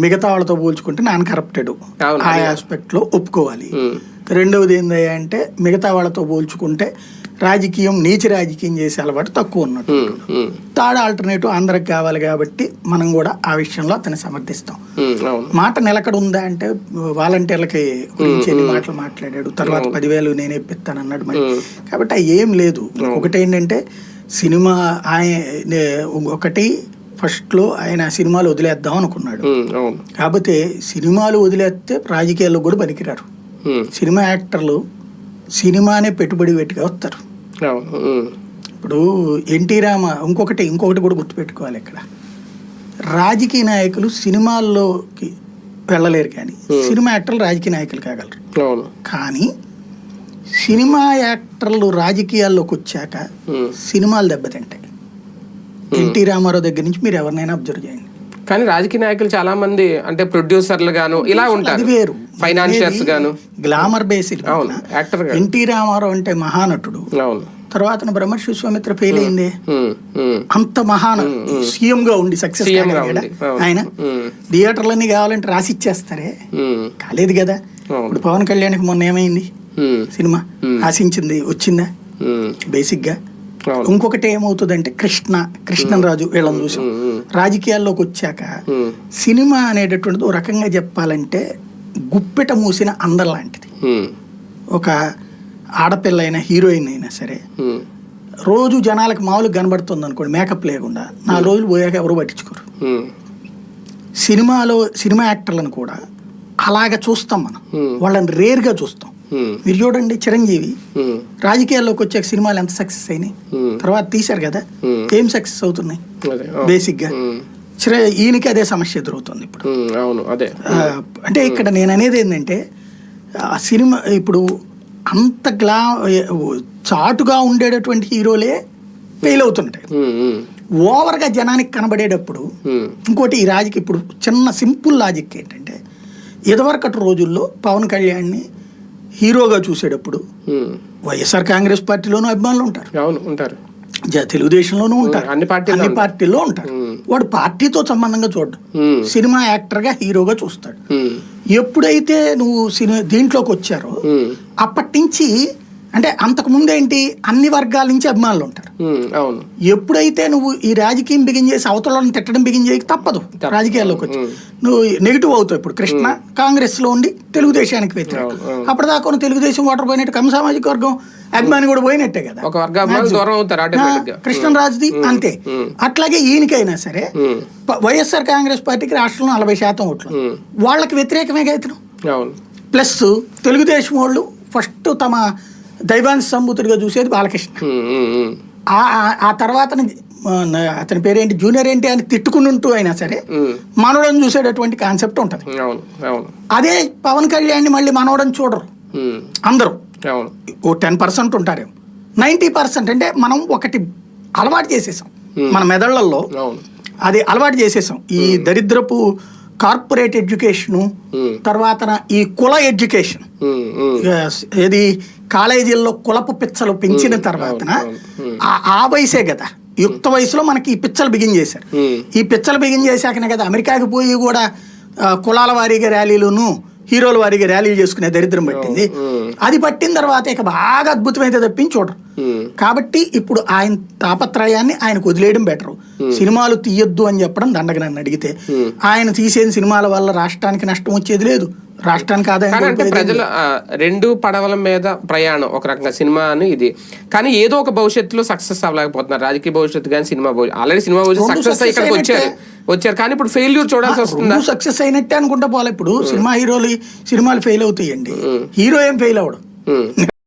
మిగతా వాళ్ళతో పోల్చుకుంటే నాన్ కరప్టెడ్ ఆ ఆస్పెక్ట్లో ఒప్పుకోవాలి. రెండవది ఏంది అంటే మిగతా వాళ్ళతో పోల్చుకుంటే రాజకీయం నీచి రాజకీయం చేసే అలవాటు తక్కువ ఉన్నట్టు థర్డ్ ఆల్టర్నేటివ్ అందరికి కావాలి కాబట్టి మనం కూడా ఆ విషయంలో అతన్ని సమర్థిస్తాం. మాట నిలకడ ఉందా అంటే వాలంటీర్లకి గురించి ఎన్ని మాటలు మాట్లాడాడు తర్వాత పదివేలు నేనే ఇప్పిస్తాను అన్నాడు మరి. కాబట్టి ఏం లేదు. ఒకటి ఏంటంటే సినిమా ఆయన ఒకటి ఫస్ట్లో ఆయన సినిమాలు వదిలేద్దాం అనుకున్నాడు. కాకపోతే సినిమాలు వదిలేస్తే రాజకీయాల్లో కూడా పనికిరారు. సినిమా యాక్టర్లు సినిమానే పెట్టుబడి పెట్టుగా వస్తారు. ఇప్పుడు ఎన్టీ రామ ఇంకొకటి ఇంకొకటి కూడా గుర్తుపెట్టుకోవాలి ఇక్కడ. రాజకీయ నాయకులు సినిమాల్లోకి వెళ్ళలేరు కానీ సినిమా యాక్టర్లు రాజకీయ నాయకులు కాగలరు. కానీ సినిమా యాక్టర్లు రాజకీయాల్లోకి వచ్చాక. సినిమాలు దెబ్బతింటాయి. ఎన్టీ రామారావు దగ్గర నుంచి మీరు ఎవరినైనా అబ్జర్వ్ చేయండి. కానీ రాజకీయ నాయకులు చాలా మంది అంటే ప్రొడ్యూసర్లు గాను ఇలా ఉంటారు. వేరు. ఫైనాన్షియర్స్ గాను. గ్లామర్ బేస్డ్ అవును యాక్టర్ ఎన్టీ రామారావు అంటే మహానటుడు. అవును. తర్వాత బ్రహ్మర్షి విశ్వామిత్ర ఫెయిల్ అయింది. అంత మహాన సీఎం గా ఉండి సక్సెస్. ఆయన థియేటర్లన్నీ కావాలంటే రాసి ఇచ్చేస్తారే? కాలేదు కదా. ఇప్పుడు పవన్ కళ్యాణ్కి మొన్న ఏమైంది? సినిమా ఆశించింది వచ్చిందా? బేసిక్గా. ఇంకొకటి ఏమవుతుందంటే కృష్ణ కృష్ణరాజు వీళ్ళని చూసాం. రాజకీయాల్లోకి వచ్చాక సినిమా అనేటటువంటిది ఓ రకంగా చెప్పాలంటే గుప్పెట మూసిన అందం లాంటిది. ఒక ఆడపిల్ల అయినా హీరోయిన్ అయినా సరే రోజు జనాలకు మామూలుగా కనబడుతుంది అనుకోండి మేకప్ లేకుండా. నాలుగు రోజులు పోయాక ఎవరు పట్టించుకోరు. సినిమాలో సినిమా యాక్టర్లను కూడా అలాగ చూస్తాం మనం. వాళ్ళని రేర్గా చూస్తాం. మీరు చూడండి చిరంజీవి. రాజకీయాల్లోకి వచ్చాక సినిమాలు ఎంత సక్సెస్ అయినాయి? తర్వాత తీశారు కదా. ఏం సక్సెస్ అవుతున్నాయి. బేసిక్గా ఈయనకి అదే సమస్య ఎదురవుతుంది ఇప్పుడు. అవును అదే. అంటే ఇక్కడ నేను అనేది ఏంటంటే ఆ సినిమా ఇప్పుడు అంత గ్లా చాటుగా ఉండేటటువంటి హీరోలే ఫెయిల్ అవుతుంటాయి. ఉమ్, ఓవర్గా జనానికి కనబడేటప్పుడు ఇంకోటి ఈ రాజకీయ ఇప్పుడు చిన్న సింపుల్ లాజిక్ ఏంటంటే ఇదివరకటి రోజుల్లో పవన్ కళ్యాణ్ని హీరోగా చూసేటప్పుడు వైఎస్ఆర్ కాంగ్రెస్ పార్టీలోనూ అభిమానులు ఉంటారు. అవును ఉంటారు. జ- తెలుగుదేశంలోనూ ఉంటారు. అన్ని పార్టీల్లో అన్ని ఉంటారు. పార్టీల్లో ఉంటారు. వాడు పార్టీతో సంబంధంగా చూడడు. సినిమా యాక్టర్గా హీరోగా చూస్తాడు. ఎప్పుడైతే నువ్వు సినిమా దీంట్లోకి వచ్చారో అప్పటి నుంచి అంటే అంతకు ముందేంటి? అన్ని వర్గాల నుంచి అభిమానులు ఉంటారు. అవును. ఎప్పుడైతే నువ్వు ఈ రాజకీయం బిగిన్ చేసి అవతలను తిట్టడం బిగిన్ చేయక తప్పదు రాజకీయాల్లోకి వచ్చి. నువ్వు నెగిటివ్ అవుతావు ఇప్పుడు. కృష్ణ కాంగ్రెస్లో ఉండి తెలుగుదేశానికి వ్యతిరేకం. అప్పటిదాకా తెలుగుదేశం ఓటర్ పోయినట్టు కమ్మ సామాజిక వర్గం అభిమాని కూడా పోయినట్టే కదా. ఒక గా కృష్ణరాజుది అంతే. అట్లాగే ఈయనకైనా సరే వైఎస్ఆర్ కాంగ్రెస్ పార్టీకి రాష్ట్రంలో నలభై శాతం ఓట్లు. వాళ్ళకి వ్యతిరేకమే ఇతను. అవును. ప్లస్ తెలుగుదేశం వాళ్ళు ఫస్ట్ తమ దైవాంశ సంబూతుడిగా చూసేది బాలకృష్ణ. ఆ తర్వాత అతని పేరేంటి జూనియర్ ఏంటి అని తిట్టుకుంటూ అయినా సరే మనోడని చూసేటటువంటి కాన్సెప్ట్ ఉంటుంది. అదే పవన్ కళ్యాణ్ని మళ్ళీ మనోడని చూడరు. అందరూ. ఓ టెన్ పర్సెంట్ ఉంటారేమో. నైంటీ పర్సెంట్ అంటే మనం ఒకటి అలవాటు చేసేసాం. మన మెదళ్ళలో అది అలవాటు చేసేసాం. ఈ దరిద్రపు కార్పొరేట్ ఎడ్యుకేషను తర్వాత ఈ కుల ఎడ్యుకేషన్. ఏది కాలేజీల్లో కులపు పిచ్చలు పెంచిన తర్వాత ఆ వయసే కదా. యుక్త వయసులో మనకి ఈ పిచ్చలు బిగిన్ చేశారు. ఈ పిచ్చలు బిగిన్ చేశాకనే కదా అమెరికాకి పోయి కూడా కులాల వారీగా ర్యాలీలును హీరోల వారీగా ర్యాలీలు చేసుకునే దరిద్రం పట్టింది. అది పట్టిన తర్వాత ఇక బాగా అద్భుతమైతే తప్పించి చూడరు. కాబట్టి ఇప్పుడు ఆయన తాపత్రయాన్ని ఆయనకు వదిలేయడం బెటర్. సినిమాలు తీయొద్దు అని చెప్పడం దండగ నన్ను అడిగితే. ఆయన తీసేది సినిమాల వల్ల రాష్ట్రానికి నష్టం వచ్చేది లేదు. రాష్ట్రానికి ఆదాయం అంటే ప్రజల రెండు పడవల మీద ప్రయాణం ఒక రకంగా సినిమా అని ఇది. కానీ ఏదో ఒక భవిష్యత్తులో సక్సెస్ అవ్వలేకపోతున్నారు. రాజకీయ భవిష్యత్తు కానీ సినిమా భవిష్యత్తు ఆల్రెడీ సినిమా భవిష్యత్తు సక్సెస్ ఇక్కడికి వచ్చారు. వచ్చారు. కానీ ఇప్పుడు ఫెయిల్యూర్ చూడాల్సి వస్తుందా? సక్సెస్ అయినట్టే అనుకుంటా పోలే ఇప్పుడు సినిమా హీరోలు సినిమాలు ఫెయిల్ అవుతాయండి. హీరో ఏం ఫెయిల్ అవడు ఉమ్.